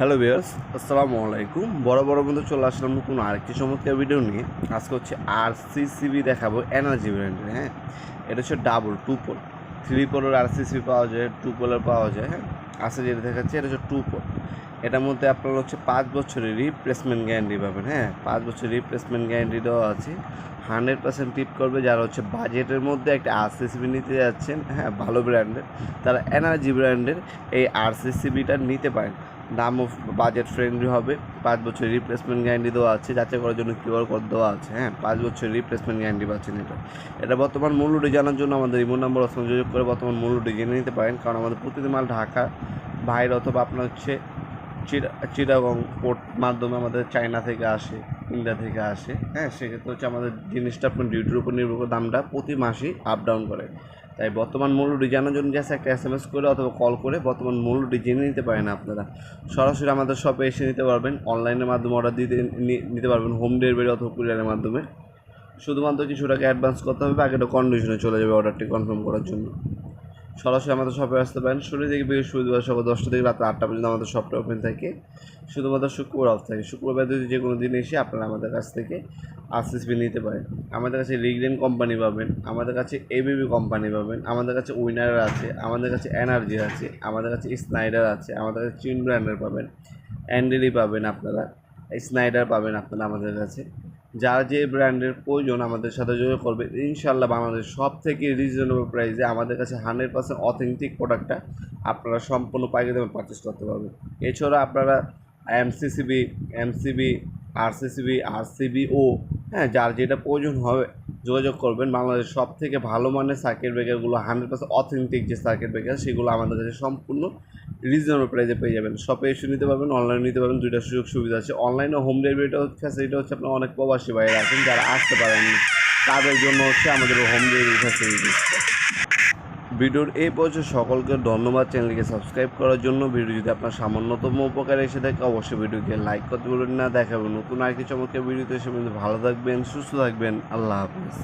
Hello viewers, আসসালামু আলাইকুম। বড় বড় বন্ধু চলে আসলাম নতুন আরেকটি চমৎকার ভিডিও নিয়ে। আজকে হচ্ছে আর সিসিবি দেখাবো এনার্জি ব্র্যান্ডের হ্যাঁ? এটা হচ্ছে ডাবল টু পোল থ্রি পোলের আর সিসিবি পাওয়া যায় টু পোলের পাওয়া যায় হ্যাঁ? আসলে যেটা দেখাচ্ছে, এটা হচ্ছে টু পোল এটার মধ্যে আপনার হচ্ছে পাঁচ বছরের রিপ্লেসমেন্ট গ্যারান্টি পাবেন হ্যাঁ? পাঁচ বছরের রিপ্লেসমেন্ট গ্যারান্টি দেওয়া আছে। হান্ড্রেড পার্সেন্ট টিপ করবে যারা হচ্ছে বাজেটের মধ্যে একটা আরসিসিবি নিতে যাচ্ছেন হ্যাঁ? ভালো ব্র্যান্ডের তারা এনার্জি ব্র্যান্ডের এই আরসিসিবিটা নিতে পারেন। দামও বাজেট ফ্রেন্ডলি হবে। পাঁচ বছর রিপ্লেসমেন্ট গ্যারান্টি দেওয়া আছে। যাচাই করার জন্য কিউআর কোড দেওয়া আছে হ্যাঁ? পাঁচ বছর রিপ্লেসমেন্ট গ্যারান্টি পাচ্ছেন এটা। এটা বর্তমান মূল্যটি জানার জন্য আমাদের ইমো নাম্বার সংযোগ করে বর্তমান মূল্যটি জেনে নিতে পারেন। কারণ আমাদের প্রতিদিন মাল ঢাকা, বাইরে অথবা আপনার হচ্ছে চিটাগং পোর্ট মাধ্যমে আমাদের চায়না থেকে আসে, ইন্ডিয়া থেকে আসে। হ্যাঁ সেক্ষেত্রে হচ্ছে আমাদের জিনিসটা আপনার ডিউটির উপর নির্ভর করে দামটা প্রতি মাসেই আপ ডাউন করে। তাই বর্তমান মূল্যটি জানার জন্য জাস্ট একটা এস এম এস করে অথবা কল করে বর্তমান মূল্যটি জেনে নিতে পারেন আপনারা। সরাসরি আমাদের শপে এসে নিতে পারবেন অনলাইনের মাধ্যমে অর্ডার দিতে নিতে পারবেন হোম ডেলিভারি অথবা কুরিয়ারের মাধ্যমে। শুধুমাত্র কিছু টাকা অ্যাডভান্স করতে হবে, বাকিটা কন্ডিশনে চলে যাবে অর্ডারটি কনফার্ম করার জন্য। সরাসরি আমাদের শপে আসতে পারেন। শুরু থেকে বৃহস্পতিবার সকাল দশটা থেকে রাত আটটা পর্যন্ত আমাদের শপটা ওপেন থাকে। শুধুমাত্র শুক্রবার অফ থাকে। শুক্রবার যদি যে কোনো দিন এসে আপনারা আমাদের কাছ থেকে আরসিসবি নিতে পারেন। আমাদের কাছে রিগরেন কোম্পানি পাবেন, আমাদের কাছে এবিবি কোম্পানি পাবেন, আমাদের কাছে উইনার আছে, আমাদের কাছে এনার্জি আছে, আমাদের কাছে স্নাইডার আছে, আমাদের কাছে চিন ব্র্যান্ডের পাবেন। অ্যান্ডেলি পাবেন আপনারা স্নাইডার পাবেন আপনারা আমাদের কাছে। যার যে ব্র্যান্ডের প্রয়োজন আমাদের সাথে যোগাযোগ করবে ইনশাল্লাহ বাংলাদেশ সব থেকে রিজনেবল প্রাইসে আমাদের কাছে হান্ড্রেড পার্সেন্ট অথেন্টিক প্রোডাক্টটা আপনারা সম্পূর্ণ পাইকারি দামে পারচেস করতে পারবেন। এছাড়া আপনারা এমসিসিবি এমসিবি আরসিসিবি আরসিবি ও হ্যাঁ যার যেটা প্রয়োজন হবে যোগাযোগ করবেন। বাংলাদেশের সব থেকে ভালো মানের সার্কিট ব্রেকারগুলো হান্ড্রেড পার্সেন্ট অথেন্টিক যে সার্কিট ব্রেকার সেগুলো আমাদের কাছে সম্পূর্ণ রিজনেবল প্রাইসে পেয়ে যাবেন। শপে এসে নিতে পারবেন অনলাইনে নিতে পারবেন, দুইটা সুযোগ সুবিধা আছে। অনলাইনে হোম ডেলিভারিটা ফ্যাসিলিটি হচ্ছে আপনার অনেক প্রবাসী বাইরে আছেন, যারা আসতে পারেন তাদের জন্য হচ্ছে আমাদের হোম ডেলিভারি ফ্যাসিলিটি ভিডিওর এই পর্যায়ে সকলকে ধন্যবাদ চ্যানেলকে সাবস্ক্রাইব করার জন্য। ভিডিও যদি আপনার সামান্যতম উপকার এসে থাকে, অবশ্যই ভিডিওকে লাইক করতে বলবেন না। দেখাবেন নতুন আর কিছু চমকের ভিডিওতে এসে ভালো থাকবেন, সুস্থ থাকবেন। আল্লাহ হাফিজ।